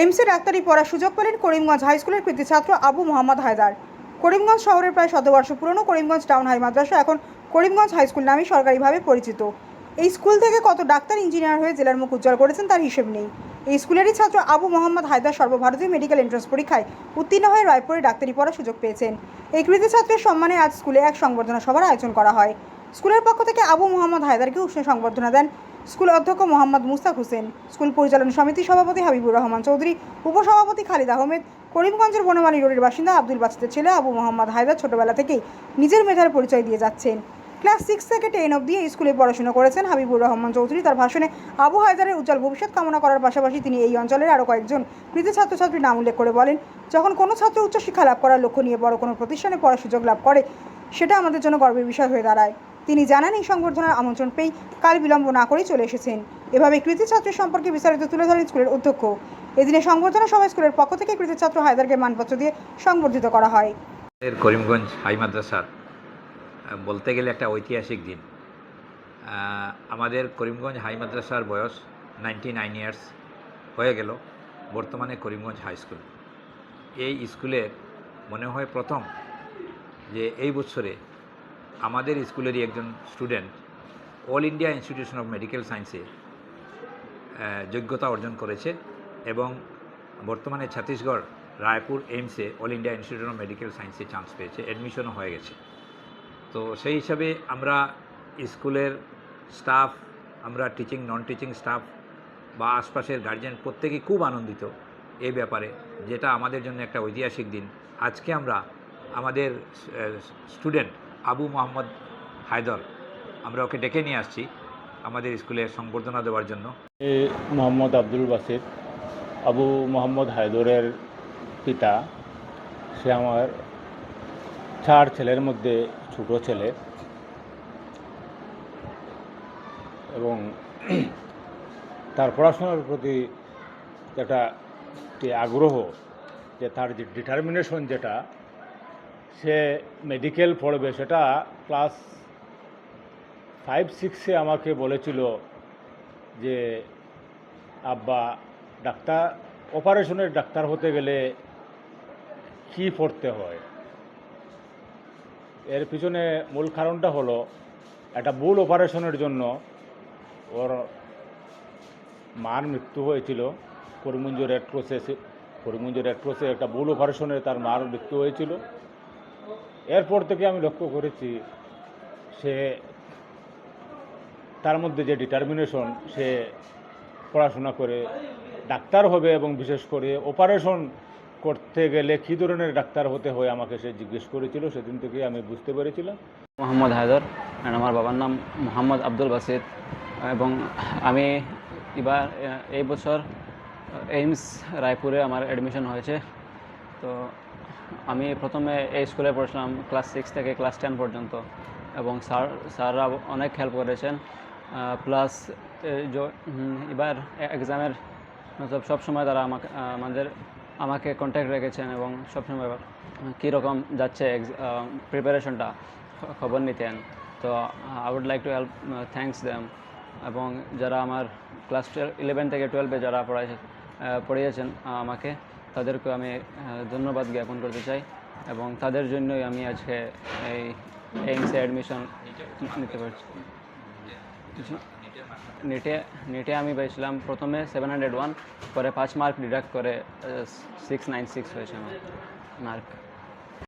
এইমসে ডাক্তারি পড়ার সুযোগ পেলেন করিমগঞ্জ হাই স্কুলের কৃতি ছাত্র আবু মোহাম্মদ হায়দার। করিমগঞ্জ শহরের প্রায় শতবর্ষ পুরনো করিমগঞ্জ টাউন হাই মাদ্রাসা এখন করিমগঞ্জ হাই স্কুল নামে সরকারিভাবে পরিচিত। এই স্কুল থেকে কত ডাক্তার, ইঞ্জিনিয়ার হয়ে জেলার মুখ উজ্জ্বল করেছেন তার হিসেব নেই। এই স্কুলেরই ছাত্র আবু মোহাম্মদ হায়দার সর্বভারতীয় মেডিকেল এন্ট্রান্স পরীক্ষায় উত্তীর্ণ হয়ে রায়পুরে ডাক্তারি পড়ার সুযোগ পেয়েছেন। এই কৃতি ছাত্রের সম্মানে আজ স্কুলে এক সংবর্ধনা সভার আয়োজন করা হয়। স্কুলের পক্ষ থেকে আবু মোহাম্মদ হায়দারকে উষ্ণ সংবর্ধনা দেন স্কুল অধ্যক্ষ মোহাম্মদ মুস্তাক হোসেন, স্কুল পরিচালনা সমিতির সভাপতি হাবিবুর রহমান চৌধুরী, উপসভাপতি খালিদ আহমেদ, করিমগঞ্জের বনমালী রোডের বাসিন্দা আব্দুল বাসিদের ছেলে আবু মোহাম্মদ হায়দার ছোটবেলা থেকেই নিজের মেধার পরিচয় দিয়ে যাচ্ছেন। ক্লাস সিক্স থেকে টেন অব্দি এই স্কুলে পড়াশোনা করেছেন হাবিবুর রহমান চৌধুরী। তার ভাষণে আবু হায়দারের উজ্জ্বল ভবিষ্যৎ কামনা করার পাশাপাশি তিনি এই অঞ্চলের আরও কয়েকজন কৃতি ছাত্রছাত্রীর নাম উল্লেখ করে বলেন, যখন কোনো ছাত্র উচ্চশিক্ষা লাভ করার লক্ষ্য নিয়ে বড় কোনো প্রতিষ্ঠানে পড়ার সুযোগ লাভ করে, সেটা আমাদের জন্য গর্বের বিষয় হয়ে দাঁড়ায়। তিনি জানান, এই সংবর্ধনার আমন্ত্রণ পেয়ে কাল বিলম্ব না করেই চলে এসেছেন। এভাবে কৃতি ছাত্রের সম্পর্কে বিস্তারিত তুলে ধরেন স্কুলের অধ্যক্ষ। এদিনে সংবর্ধনা সভায় স্কুলের পক্ষ থেকে কৃতি ছাত্র হায়দারকে মানপত্র দিয়ে সংবর্ধিত করা হয়। করিমগঞ্জ হাই মাদ্রাসার বলতে গেলে একটা ঐতিহাসিক দিন। আমাদের করিমগঞ্জ হাই মাদ্রাসার বয়স নাইনটি নাইন ইয়ার্স হয়ে গেল বর্তমানে করিমগঞ্জ হাই স্কুল। এই স্কুলের মনে হয় প্রথম যে এই বছরে আমাদের স্কুলেরই একজন student, all India institution of medical সায়েন্সে যোগ্যতা অর্জন করেছে এবং বর্তমানে Chhattisgarh, Raipur, এইমসে all India institute of medical সায়েন্সে চান্স পেয়েছে অ্যাডমিশনও হয়ে গেছে। তো সেই হিসাবে আমরা স্কুলের স্টাফ আমরা টিচিং নন টিচিং স্টাফ বা আশপাশের গার্জেন প্রত্যেকেই খুব আনন্দিত এই ব্যাপারে, যেটা আমাদের জন্য একটা ঐতিহাসিক দিন। আজকে আমরা আমাদের স্টুডেন্ট আবু মোহাম্মদ হায়দর। আমরা ওকে ডেকে নিয়ে আসছি আমাদের স্কুলে সংবর্ধনা দেওয়ার জন্য। এ মোহাম্মদ আব্দুল বাসিদ আবু মোহাম্মদ হায়দরের পিতা। সে আমার চার ছেলের মধ্যে ছোট ছেলে। এবং তার পড়াশোনার প্রতি একটা আগ্রহ, যে তার যে ডিটারমিনেশন যেটা সে মেডিকেল পড়বে, সেটা ক্লাস ফাইভ সিক্সে আমাকে বলেছিল যে, আব্বা, ডাক্তার অপারেশনের ডাক্তার হতে গেলে কি পড়তে হয়? এর পিছনে মূল কারণটা হলো, একটা ভুল অপারেশনের জন্য ওর মার মৃত্যু হয়েছিল। করিমগঞ্জ রেড ক্রসে করিমগঞ্জ রেড ক্রসে একটা ভুল অপারেশনে তার মার মৃত্যু হয়েছিল। এরপর থেকে আমি লক্ষ্য করেছি, সে তার মধ্যে যে ডিটারমিনেশন সে পড়াশোনা করে ডাক্তার হবে এবং বিশেষ করে অপারেশন করতে গেলে কী ধরনের ডাক্তার হতে হয় আমাকে সে জিজ্ঞেস করেছিল, সেদিন থেকে আমি বুঝতে পেরেছিলাম। মোহাম্মদ হায়দর আর আমার বাবার নাম মোহাম্মদ আব্দুল বাসিদ, এবং আমি এবার এই বছর এইমস, রায়পুরে আমার অ্যাডমিশন হয়েছে। তো আমি প্রথমে এই স্কুলে পড়েছিলাম ক্লাস সিক্স থেকে ক্লাস টেন পর্যন্ত, এবং স্যার, স্যাররা অনেক হেল্প করেছেন। প্লাস এবার এক্সামের মতলব সবসময় তারা আমাকে আমাদের, আমাকে কন্ট্যাক্ট রেখেছেন এবং সবসময় কীরকম যাচ্ছে প্রিপারেশনটা খবর নিতেন। তো I would like to help thanks them এবং যারা আমার ক্লাস টুয়েলভ ইলেভেন থেকে টুয়েলভে যারা পড়াইছে পড়িয়েছেন আমাকে তাদেরকে আমি ধন্যবাদ জ্ঞাপন করতে চাই এবং তাদের জন্যই আমি আজকে এই এইমসে অ্যাডমিশন নিতে পারছি। নেটে নেটে আমি পেয়েছিলাম প্রথমে সেভেন হান্ড্রেড ওয়ান পরে পাঁচ মার্ক ডিডাক্ট করে সিক্স নাইন সিক্স হয়েছে আমার মার্ক